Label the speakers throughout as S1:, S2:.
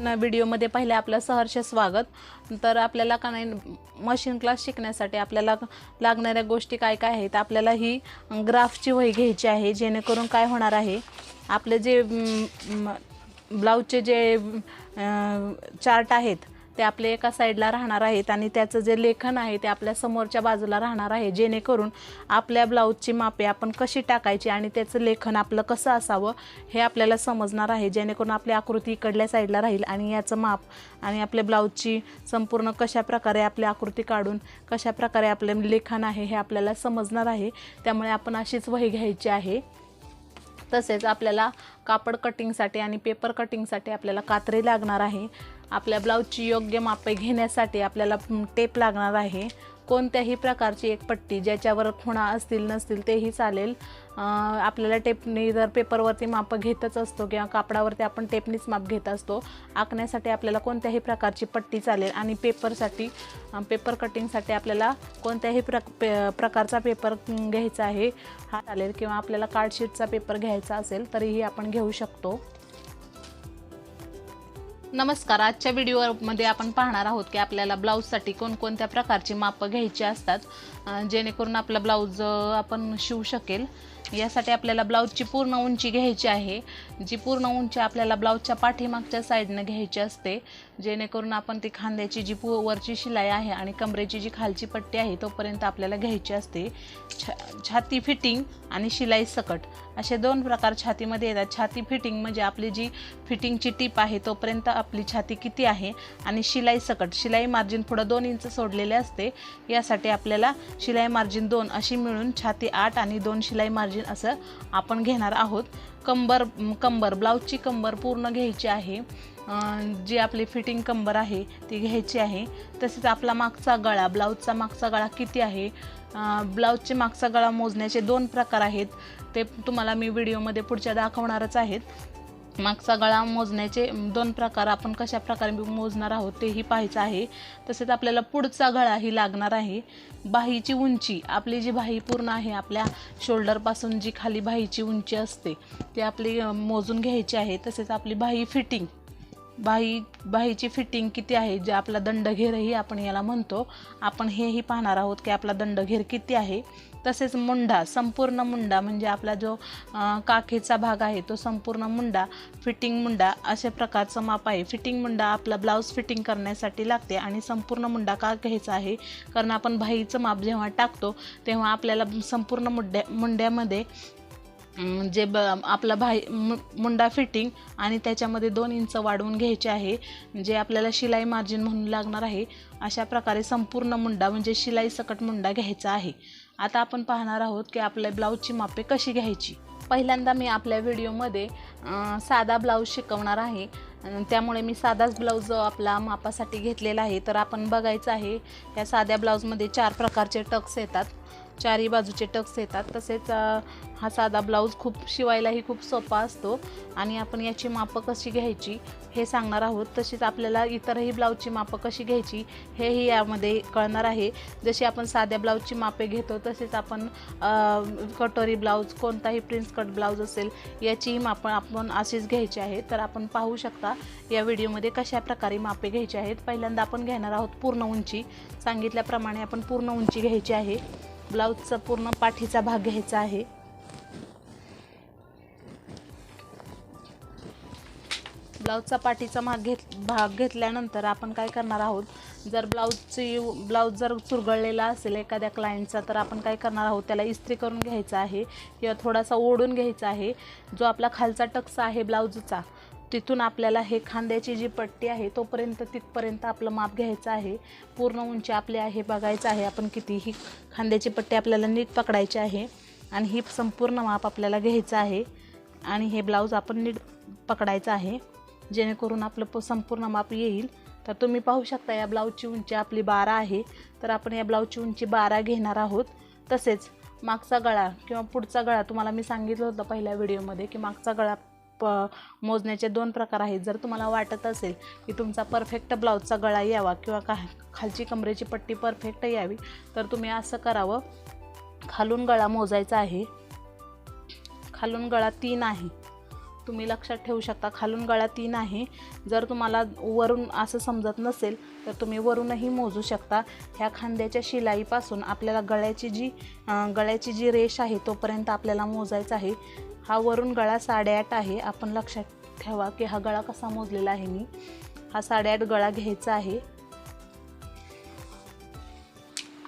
S1: व्हिडिओमध्ये पहिले आपलं सहर्ष स्वागत. तर आपल्याला का नाही मशीन क्लास शिकण्यासाठी आपल्याला लागणाऱ्या गोष्टी काय काय आहेत आपल्याला ही ग्राफची वही घ्यायची आहे जेणेकरून काय होणार आहे आपले जे ब्लाऊजचे जे चार्ट आहेत ते आपले एका साईडला राहणार आहेत आणि त्याचं जे लेखन आहे ते आपल्या समोरच्या बाजूला राहणार आहे. जेणेकरून आपल्या ब्लाऊजची मापे आपण कशी टाकायची आणि त्याचं लेखन आपलं कसं असावं हे आपल्याला समजणार आहे. जेणेकरून आपली आकृती इकडल्या साईडला राहील आणि याचं माप आणि आपल्या ब्लाऊजची संपूर्ण कशा प्रकारे आपली आकृती काढून कशा प्रकारे आपले लेखन आहे हे आपल्याला समजणार आहे. त्यामुळे आपण अशीच वही घ्यायची आहे. तसेच आपल्याला कापड कटिंगसाठी आणि पेपर कटिंगसाठी आपल्याला कात्री लागणार आहे. आपल्या ब्लाऊजची योग्य मापे घेण्यासाठी आपल्याला टेप लागणार आहे. कोणत्याही प्रकारची एक पट्टी ज्याच्यावर खुणा असतील नसतील तेही चालेल. आपल्याला टेपनी जर पेपरवरती माप घेतच असतो किंवा कापडावरती आपण टेपनीच माप घेत असतो आखण्यासाठी आपल्याला कोणत्याही प्रकारची पट्टी चालेल आणि पेपरसाठी पेपर कटिंगसाठी आपल्याला कोणत्याही प्र पे प्रकारचा पेपर घ्यायचा आहे. हा चालेल किंवा आपल्याला कार्डशीटचा पेपर घ्यायचा असेल तरीही आपण घेऊ शकतो. नमस्कार आजच्या व्हिडिओमध्ये आपण पाहणार आहोत की आपल्याला ब्लाऊजसाठी कोणकोणत्या प्रकारची मापं घ्यायची असतात जेणेकरून आपला ब्लाऊज आपण शिवू शकेल. यासाठी आपल्याला ब्लाऊजची पूर्ण उंची घ्यायची आहे. जी पूर्ण उंची आपल्याला ब्लाऊजच्या पाठीमागच्या साईडनं घ्यायची असते जेणेकरून आपण ती खांद्याची जी पू वरची शिलाई आहे आणि कमरेची जी खालची पट्टी आहे तोपर्यंत आपल्याला घ्यायची असते. छा छाती फिटिंग आणि शिलाई सकट. असे दोन प्रकार छातीमध्ये येतात. छाती फिटिंग म्हणजे आपली जी फिटिंगची टीप आहे तोपर्यंत आपली छाती किती आहे आणि शिलाई सकट. शिलाई मार्जिन पुढं दोन इंच सोडलेले असते. यासाठी आपल्याला शिलाई मार्जिन दोन अशी मिळून छाती आठ आणि दोन शिलाई मार्जिन असं आपण घेणार आहोत. कंबर कंबर ब्लाऊजची कंबर पूर्ण घ्यायची आहे. जी आपली फिटिंग कंबर आहे ती घ्यायची आहे. तसेच आपला मागचा गळा ब्लाऊजचा मागचा गळा किती आहे? ब्लाऊजचे मागचा गळा मोजण्याचे दोन प्रकार आहेत. ते तुम्हाला मी व्हिडिओमध्ये पुढच्या दाखवणारच आहेत. मागचा गळा मोजण्याचे दोन प्रकार आपण कशा प्रकारे मोजणार आहोत तेही पाहायचं आहे. तसेच आपल्याला पुढचा गळा ही लागणार आहे. बाहीची उंची आपली जी बाही पूर्ण आहे आपल्या शोल्डरपासून जी खाली बाहीची उंची असते ती आपली मोजून घ्यायची आहे. तसेच आपली बाही फिटिंग बाही बाहीची फिटिंग किती आहे जे आपला दंडघेरही आपण याला म्हणतो. आपण हेही पाहणार आहोत की आपला दंडघेर किती आहे. तसेच मुंडा संपूर्ण मुंडा म्हणजे आपला जो काखेचा भाग आहे तो संपूर्ण मुंडा फिटिंग मुंडा अशा प्रकारचं माप आहे. फिटिंग मुंडा आपला ब्लाऊज फिटिंग करण्यासाठी लागते आणि संपूर्ण मुंडा का घ्यायचा आहे? कारण आपण बाहीचं माप जेव्हा टाकतो तेव्हा आपल्याला संपूर्ण मुंड्या मुंड्यामध्ये जे ब आपला भाई मु- मुंडा फिटिंग आणि त्याच्यामध्ये दोन इंच वाढवून घ्यायचे आहे जे आपल्याला शिलाई मार्जिन म्हणून लागणार आहे अशा प्रकारे संपूर्ण मुंडा म्हणजे शिलाई सकट मुंडा घ्यायचा आहे. आता आपण पाहणार आहोत की आपल्या ब्लाऊजची मापे कशी घ्यायची. पहिल्यांदा मी आपल्या व्हिडिओमध्ये साधा ब्लाऊज शिकवणार आहे. त्यामुळे मी साधाच ब्लाऊज आपला मापासाठी घेतलेला आहे. तर आपण बघायचं आहे या साध्या ब्लाऊजमध्ये चार प्रकारचे टक्स येतात. चारही बाजूचे टक्स येतात. तसेच हा साधा ब्लाऊज खूप शिवायलाही खूप सोपा असतो आणि आपण याची मापं कशी घ्यायची हे सांगणार आहोत. तशीच आपल्याला इतरही ब्लाऊजची मापं कशी घ्यायची हेही यामध्ये कळणार आहे. जशी आपण साध्या ब्लाऊजची मापे घेतो तसेच आपण कटोरी ब्लाऊज कोणताही प्रिन्स कट ब्लाऊज असेल याचीही मापं आपण अशीच घ्यायची आहे. तर आपण पाहू शकता या व्हिडिओमध्ये कशा प्रकारे मापे घ्यायचे आहेत. पहिल्यांदा आपण घेणार आहोत पूर्ण उंची. सांगितल्याप्रमाणे आपण पूर्ण उंची घ्यायची आहे. ब्लाऊजचा पूर्ण पाठीचा भाग घ्यायचा आहे. ब्लाऊजचा पाठीचा भाग घेत भाग घेतल्यानंतर आपण काय करणार आहोत? जर ब्लाऊजची ब्लाऊज जर चुरगळलेला असेल एखाद्या क्लायंटचा तर आपण काय करणार आहोत? त्याला इस्त्री करून घ्यायचा आहे किंवा थोडासा ओढून घ्यायचा आहे. जो आपला खालचा टक्सा आहे ब्लाऊजचा तिथून आपल्याला हे खांद्याची जी पट्टी आहे तोपर्यंत तिथपर्यंत आपलं माप घ्यायचं आहे. पूर्ण उंची आपली आहे बघायचं आहे आपण किती ही खांद्याची पट्टी आपल्याला नीट पकडायची आहे. आणि ही संपूर्ण माप आपल्याला घ्यायचं आहे. आणि हे ब्लाऊज आपण नीट पकडायचं आहे. जेणेकरून आपलं प संपूर्ण माप येईल. तर तुम्ही पाहू शकता या ब्लाऊजची उंची आपली बारा आहे. तर आपण या ब्लाऊजची उंची बारा घेणार आहोत. तसेच मागचा गळा किंवा पुढचा गळा तुम्हाला मी सांगितलं होतं पहिल्या व्हिडिओमध्ये की मागचा गळा प मोजण्याचे दोन प्रकार आहेत. जर तुम्हाला वाटत असेल की तुमचा परफेक्ट ब्लाऊजचा गळा यावा किंवा का खालची कमरेची पट्टी परफेक्ट यावी तर तुम्ही असं करावं. खालून गळा मोजायचा आहे. खालून गळा तीन आहे. तुम्ही लक्षात ठेवू शकता खालून गळा तीन आहे. जर तुम्हाला वरून असं समजत नसेल तर तुम्ही वरूनही मोजू शकता. ह्या खांद्याच्या शिलाईपासून आपल्याला गळ्याची जी गळ्याची जी रेष आहे तोपर्यंत आपल्याला मोजायचं आहे. हा वरून गळा साडेआठ आहे. आपण लक्षात ठेवा की हा गळा कसा मोजलेला आहे मी. हा साडेआठ गळा घ्यायचा आहे.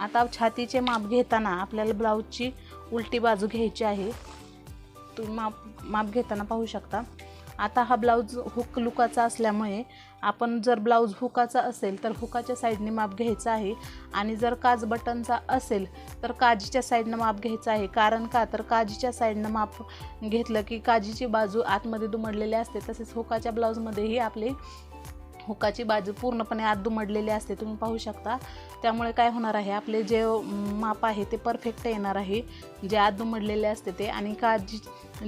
S1: आता छातीचे माप घेताना आपल्याला ब्लाऊजची उलटी बाजू घ्यायची आहे. तुम्ही माप माप घेताना पाहू शकता. आता हा ब्लाऊज हुक लुकाचा असल्यामुळे आपण जर ब्लाऊज हुकाचा असेल तर हुकाच्या साईडने माप घ्यायचं आहे आणि जर काज बटनचा असेल तर काजीच्या साईडनं माप घ्यायचं आहे. कारण का? तर काजीच्या साईडनं माप घेतलं की काजीची बाजू आतमध्ये दुमडलेली असते. तसेच हुकाच्या ब्लाऊजमध्येही आपले हुकाची बाजू पूर्णपणे आत दुमडलेली असते तुम्ही पाहू शकता. त्यामुळे काय होणार आहे आपले जे माप आहे ते परफेक्ट येणार आहे. जे आत दुमडलेले असते ते आणि काजी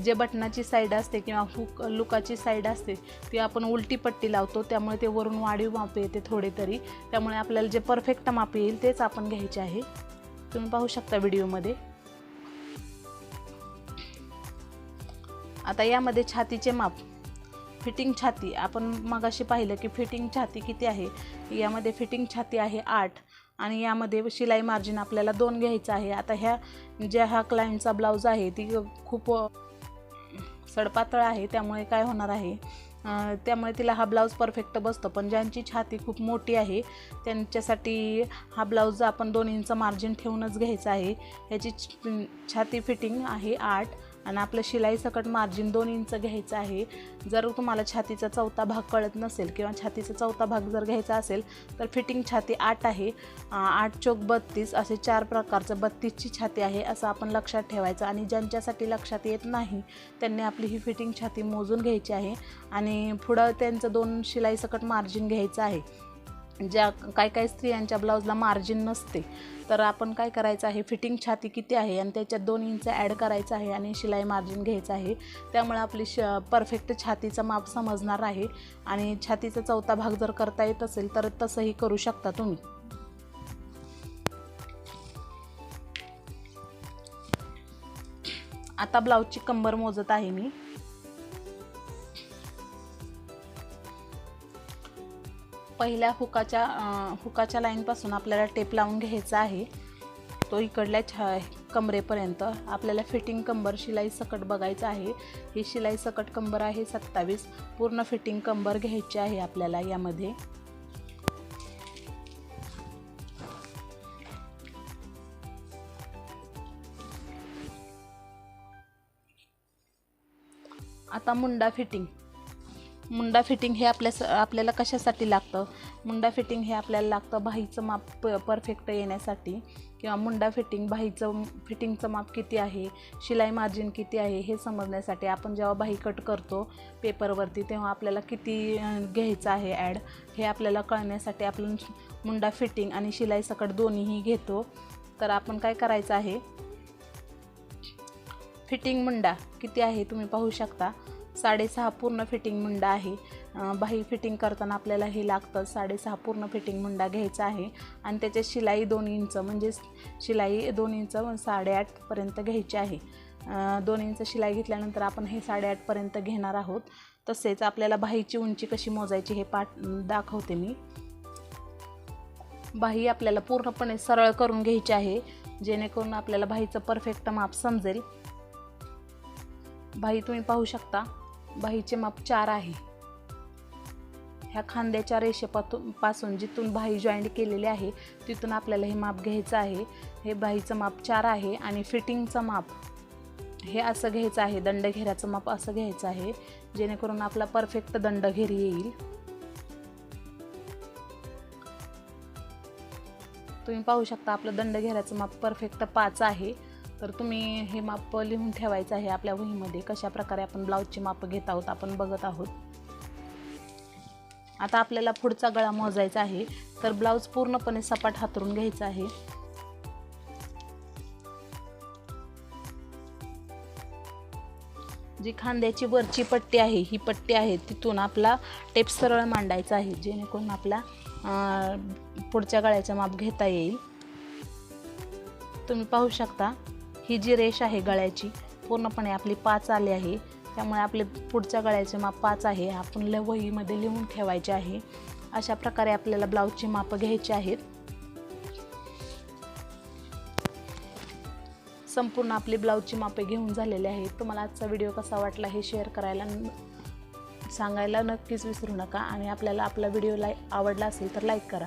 S1: जे बटनाची साईड असते किंवा हुक लुकाची साईड असते ती आपण उलटी पट्टी लावतो. त्यामुळे ते वरून वाढीव माप येते थोडे तरी. त्यामुळे आपल्याला जे परफेक्ट माप येईल तेच आपण घ्यायचे आहे. तुम्ही पाहू शकता व्हिडिओमध्ये. आता यामध्ये छातीचे माप. फिटिंग छाती आपण मगाशी पाहिलं की फिटिंग छाती किती आहे? यामध्ये फिटिंग छाती आहे आठ आणि यामध्ये शिलाई मार्जिन आपल्याला दोन घ्यायचं आहे. आता ह्या ज्या हा क्लायंटचा ब्लाऊज आहे ती खूप सडपातळ आहे त्यामुळे काय होणार आहे? त्यामुळे तिला हा ब्लाऊज परफेक्ट बसतो. पण ज्यांची छाती खूप मोठी आहे त्यांच्यासाठी हा ब्लाऊज आपण दोन इंच मार्जिन ठेवूनच घ्यायचा आहे. ह्याची छ- छाती फिटिंग आहे आठ आणि आपलं शिलाई सकट मार्जिन दोन इंच घ्यायचं आहे. जर तुम्हाला छातीचा चौथा भाग कळत नसेल किंवा छातीचा चौथा भाग जर घ्यायचा असेल तर फिटिंग छाती आठ आहे. आठ चौक बत्तीस असे चार प्रकारचं बत्तीसची छाती आहे असं आपण लक्षात ठेवायचं. आणि ज्यांच्यासाठी लक्षात येत नाही त्यांनी आपली ही फिटिंग छाती मोजून घ्यायची आहे. आणि पुढं त्यांचं दोन शिलाई सकट मार्जिन घ्यायचं आहे. ज्या काही काही स्त्रियांच्या ब्लाऊजला मार्जिन नसते तर आपण काय करायचं आहे? फिटिंग छाती किती आहे? आणि त्याच्यात दोन इंच ॲड करायचं आहे आणि शिलाई मार्जिन घ्यायचं आहे. त्यामुळे आपली श परफेक्ट छातीचं माप समजणार आहे. आणि छातीचा चौथा भाग जर करता येत असेल तर तसंही करू शकता तुम्ही. आता ब्लाऊजची कंबर मोजत आहे मी. पहिल्या हुकाच्या हुकाच्या लाईनपासून आपल्याला टेप लावून घ्यायचा आहे. तो इकडल्या छ कमरेपर्यंत आपल्याला फिटिंग कंबर शिलाई सकट बघायचं आहे. ही शिलाई सकट कंबर आहे सत्तावीस. पूर्ण फिटिंग कंबर घ्यायची आहे आपल्याला यामध्ये. आता मुंडा फिटिंग. मुंडा फिटिंग हे आपल्या आपल्याला कशासाठी लागतं? मुंडा फिटिंग हे आपल्याला लागतं बाहीचं माप प परफेक्ट येण्यासाठी. किंवा मुंडा फिटिंग बाहीचं फिटिंगचं माप किती आहे? शिलाई मार्जिन किती आहे? हे समजण्यासाठी आपण जेव्हा बाही कट करतो पेपरवरती तेव्हा आपल्याला किती घ्यायचं आहे ॲड हे आपल्याला कळण्यासाठी आपण मुंडा फिटिंग आणि शिलाई सकट दोन्हीही घेतो. तर आपण काय करायचं आहे? फिटिंग मुंडा किती आहे? तुम्ही पाहू शकता. साडेसहा पूर्ण फिटिंग मुंडा आहे. बाही फिटिंग करताना आपल्याला हे लागतं. साडेसहा पूर्ण फिटिंग मुंडा घ्यायचा आहे. आणि त्याच्यात शिलाई दोन इंच म्हणजे शिलाई दोन इंच साडेआठपर्यंत घ्यायची आहे. दोन इंच शिलाई घेतल्यानंतर आपण हे साडेआठपर्यंत घेणार आहोत. तसेच आपल्याला बाहीची उंची कशी मोजायची हे पाठ दाखवते मी. बाही आपल्याला पूर्णपणे सरळ करून घ्यायची आहे. जेणेकरून आपल्याला बाहीचं परफेक्ट माप समजेल. बाही तुम्ही पाहू शकता. बाहीचे माप चार आहे. ह्या खांद्याच्या रेषेपातून पासून जिथून बाही जॉईंट केलेली आहे तिथून आपल्याला हे माप घ्यायचं आहे. हे बाहीचं माप चार आहे आणि फिटिंगचं माप. हे असं घ्यायचं आहे दंडघेऱ्याचं माप असं घ्यायचं आहे जेणेकरून आपला परफेक्ट दंडघेरी येईल. तुम्ही पाहू शकता आपलं दंडघेऱ्याचं माप परफेक्ट पाच आहे. तर तुम्ही हे माप लिहून ठेवायचं आहे आपल्या वहीमध्ये. कशा प्रकारे आपण ब्लाऊजची माप घेत आहोत आपण बघत आहोत. आता आपल्याला पुढचा गळा मोजायचा आहे. तर ब्लाऊज पूर्णपणे सपाट हातरून घ्यायचा आहे. जी खांद्याची वरची पट्टी आहे ही पट्टी आहे तिथून आपला टेप सरळ मांडायचा आहे. जेणेकरून आपला पुढच्या गळ्याचं माप घेता येईल. तुम्ही पाहू शकता. ही जी रेष आहे गळ्याची पूर्णपणे आपली पाच आली आहे. त्यामुळे आपले पुढच्या गळ्याचे माप पाच आहे. आपण ल वहीमध्ये लिहून ठेवायचे आहे. अशा प्रकारे आपल्याला ब्लाऊजची मापं घ्यायची आहेत. संपूर्ण आपली ब्लाऊजची मापे घेऊन झालेली आहेत. तुम्हाला आजचा व्हिडिओ कसा वाटला हे शेअर करायला सांगायला नक्कीच विसरू नका. आणि आपल्याला आपला व्हिडिओ लाईक आवडला असेल तर लाईक करा.